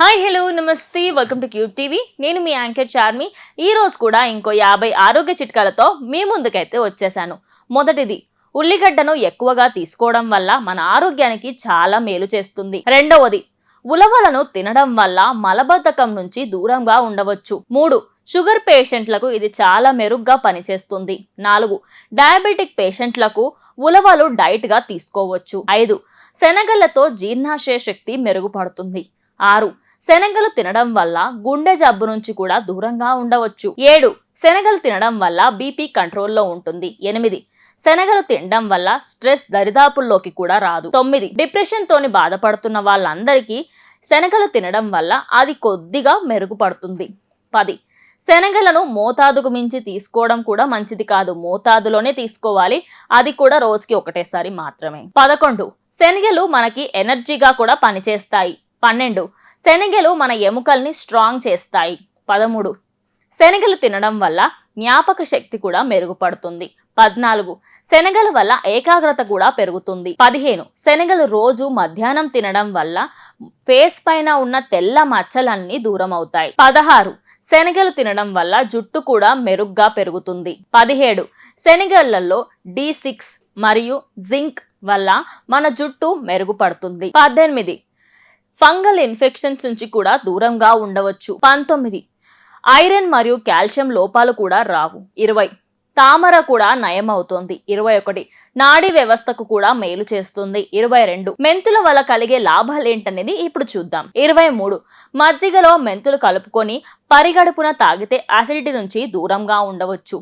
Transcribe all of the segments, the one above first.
Hi hello నమస్తే. Welcome to Cube TV నేను మీ యాంకర్ చార్మి. ఈరోజు కూడా ఇంకో యాభై ఆరోగ్య చిట్కాలతో మీ ముందుకైతే వచ్చేసాను. మొదటిది ఉల్లిగడ్డను ఎక్కువగా తీసుకోవడం వల్ల మన ఆరోగ్యానికి చాలా మేలు చేస్తుంది. రెండవది ఉలవలను తినడం వల్ల మలబద్ధకం నుంచి దూరంగా ఉండవచ్చు. మూడు షుగర్ పేషెంట్లకు ఇది చాలా మెరుగ్గా పనిచేస్తుంది. నాలుగు డయాబెటిక్ పేషెంట్లకు ఉలవలు డైట్గా తీసుకోవచ్చు. ఐదు శనగలతో జీర్ణాశయ శక్తి మెరుగుపడుతుంది. ఆరు శనగలు తినడం వల్ల గుండె జబ్బు నుంచి కూడా దూరంగా ఉండవచ్చు. ఏడు. శనగలు తినడం వల్ల బీపీ కంట్రోల్లో ఉంటుంది. ఎనిమిది. శనగలు తినడం వల్ల స్ట్రెస్ దరిదాపుల్లోకి కూడా రాదు. తొమ్మిది. డిప్రెషన్ తోని బాధపడుతున్న వాళ్ళందరికీ శనగలు తినడం వల్ల అది కొద్దిగా మెరుగుపడుతుంది. పది. శనగలను మోతాదుకు మించి తీసుకోవడం కూడా మంచిది కాదు. మోతాదులోనే తీసుకోవాలి. అది కూడా రోజుకి ఒకటేసారి మాత్రమే. పదకొండు. శనగలు మనకి ఎనర్జీగా కూడా పనిచేస్తాయి. పన్నెండు. శనగలు మన ఎముకల్ని స్ట్రాంగ్ చేస్తాయి. పదమూడు. శనగలు తినడం వల్ల జ్ఞాపక శక్తి కూడా మెరుగుపడుతుంది. పద్నాలుగు. శనగల వల్ల ఏకాగ్రత కూడా పెరుగుతుంది. పదిహేను. శనగలు రోజు మధ్యాహ్నం తినడం వల్ల ఫేస్ పైన ఉన్న తెల్ల మచ్చలన్నీ దూరం అవుతాయి. పదహారు. శనగలు తినడం వల్ల జుట్టు కూడా మెరుగ్గా పెరుగుతుంది. పదిహేడు. శనగలలో డి సిక్స్ మరియు జింక్ వల్ల మన జుట్టు మెరుగుపడుతుంది. పద్దెనిమిది. ఫంగల్ ఇన్ఫెక్షన్స్ నుంచి కూడా దూరంగా ఉండవచ్చు. పంతొమ్మిది. ఐరన్ మరియు కాల్షియం లోపాలు కూడా రావు. ఇరవై. తామర కూడా నయం అవుతుంది ఇరవై ఒకటి. నాడీ వ్యవస్థకు కూడా మేలు చేస్తుంది. ఇరవై రెండు. మెంతుల వల్ల కలిగే లాభాలు ఏంటనేది ఇప్పుడు చూద్దాం. ఇరవై మూడు. మజ్జిగలో మెంతులు కలుపుకొని పరిగడుపున తాగితే అసిడిటీ నుంచి దూరంగా ఉండవచ్చు.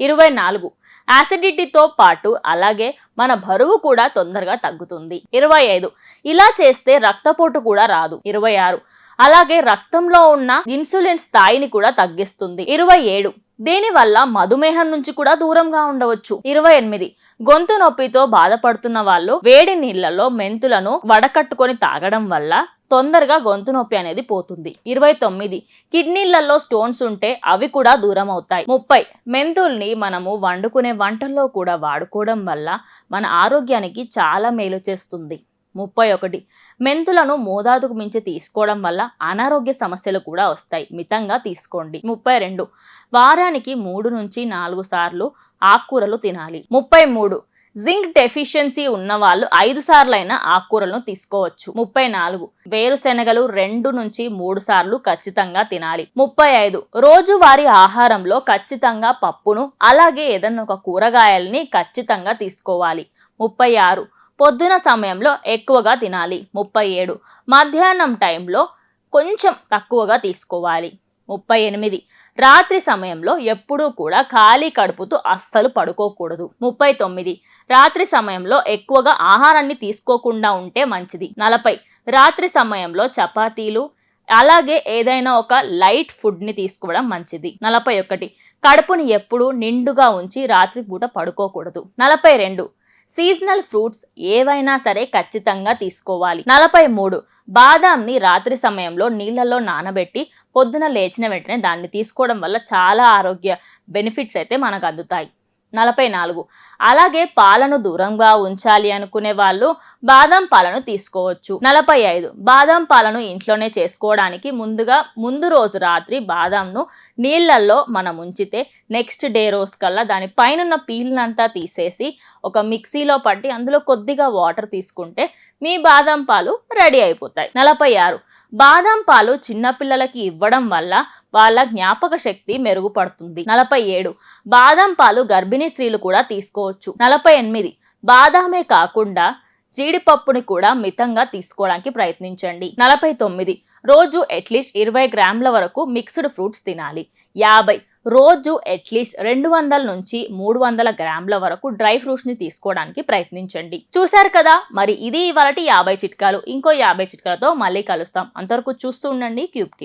ఇరవై నాలుగు. యాసిడిటీతో పాటు అలాగే మన బరువు కూడా తొందరగా తగ్గుతుంది. ఇరవై ఐదు. ఇలా చేస్తే రక్తపోటు కూడా రాదు. ఇరవై ఆరు. అలాగే రక్తంలో ఉన్న ఇన్సులిన్ స్థాయిని కూడా తగ్గిస్తుంది. ఇరవై ఏడు. దీనివల్ల మధుమేహం నుంచి కూడా దూరంగా ఉండవచ్చు. ఇరవై ఎనిమిది. గొంతు నొప్పితో బాధపడుతున్న వాళ్ళు వేడి నీళ్ళలో మెంతులను వడకట్టుకొని తాగడం వల్ల తొందరగా గొంతు నొప్పి అనేది పోతుంది. ఇరవై తొమ్మిది. కిడ్నీలలో స్టోన్స్ ఉంటే అవి కూడా దూరం అవుతాయి. ముప్పై. మెంతుల్ని మనము వండుకునే వంటల్లో కూడా వాడుకోవడం వల్ల మన ఆరోగ్యానికి చాలా మేలు చేస్తుంది. ముప్పై ఒకటి. మెంతులను మోతాదుకు మించి తీసుకోవడం వల్ల అనారోగ్య సమస్యలు కూడా వస్తాయి. మితంగా తీసుకోండి. ముప్పై రెండు. వారానికి మూడు నుంచి నాలుగు సార్లు ఆకుకూరలు తినాలి. ముప్పై మూడు. జింక్ డెఫిషియన్సీ ఉన్న వాళ్ళు ఐదు సార్లైనా ఆకుకూరలను తీసుకోవచ్చు. ముప్పై నాలుగు. వేరుశెనగలు రెండు నుంచి మూడు సార్లు ఖచ్చితంగా తినాలి. ముప్పై ఐదు. రోజువారీ ఆహారంలో ఖచ్చితంగా పప్పును అలాగే ఏదన్నా ఒక కూరగాయల్ని ఖచ్చితంగా తీసుకోవాలి. ముప్పై ఆరు. పొద్దున సమయంలో ఎక్కువగా తినాలి. ముప్పై ఏడు. మధ్యాహ్నం టైంలో కొంచెం తక్కువగా తీసుకోవాలి. ముప్పై ఎనిమిది. రాత్రి సమయంలో ఎప్పుడూ కూడా ఖాళీ కడుపుతూ అస్సలు పడుకోకూడదు. ముప్పై తొమ్మిది. రాత్రి సమయంలో ఎక్కువగా ఆహారాన్ని తీసుకోకుండా ఉంటే మంచిది. నలభై. రాత్రి సమయంలో చపాతీలు అలాగే ఏదైనా ఒక లైట్ ఫుడ్ని తీసుకోవడం మంచిది. నలభై ఒకటి. కడుపుని ఎప్పుడూ నిండుగా ఉంచి రాత్రి పూట పడుకోకూడదు. నలభై రెండు. సీజనల్ ఫ్రూట్స్ ఏవైనా సరే ఖచ్చితంగా తీసుకోవాలి. నలభై మూడు. బాదాంని రాత్రి సమయంలో నీళ్ళలో నానబెట్టి పొద్దున లేచిన వెంటనే దాన్ని తీసుకోవడం వల్ల చాలా ఆరోగ్య బెనిఫిట్స్ అయితే మనకు అందుతాయి. నలభై నాలుగు. అలాగే పాలను దూరంగా ఉంచాలి అనుకునే వాళ్ళు బాదం పాలను తీసుకోవచ్చు. నలభై ఐదు. బాదం పాలను ఇంట్లోనే చేసుకోవడానికి ముందుగా ముందు రోజు రాత్రి బాదంను నీళ్ళల్లో మనం ఉంచితే నెక్స్ట్ డే రోజు కల్లా దాని పైన పీల్నంతా తీసేసి ఒక మిక్సీలో పట్టి అందులో కొద్దిగా వాటర్ తీసుకుంటే మీ బాదం పాలు రెడీ అయిపోతాయి. నలభై ఆరు. బాదం పాలు చిన్నపిల్లలకి ఇవ్వడం వల్ల వాళ్ళ జ్ఞాపక శక్తి మెరుగుపడుతుంది. నలభై ఏడు. బాదం పాలు గర్భిణీ స్త్రీలు కూడా తీసుకోవచ్చు. నలభై ఎనిమిది. బాదామే కాకుండా జీడిపప్పుని కూడా మితంగా తీసుకోవడానికి ప్రయత్నించండి. నలభై తొమ్మిది. రోజు అట్లీస్ట్ ఇరవై గ్రాముల వరకు మిక్స్డ్ ఫ్రూట్స్ తినాలి. యాభై. రోజు అట్లీస్ట్ రెండు వందల నుంచి మూడు వందల గ్రాముల వరకు డ్రై ఫ్రూట్స్ని తీసుకోవడానికి ప్రయత్నించండి. చూశారు కదా? మరి ఇది ఇవాళ యాభై చిట్కాలు. ఇంకో యాభై చిట్కాలతో మళ్ళీ కలుస్తాం. అంతవరకు చూస్తూ ఉండండి క్యూబ్ టీవీ.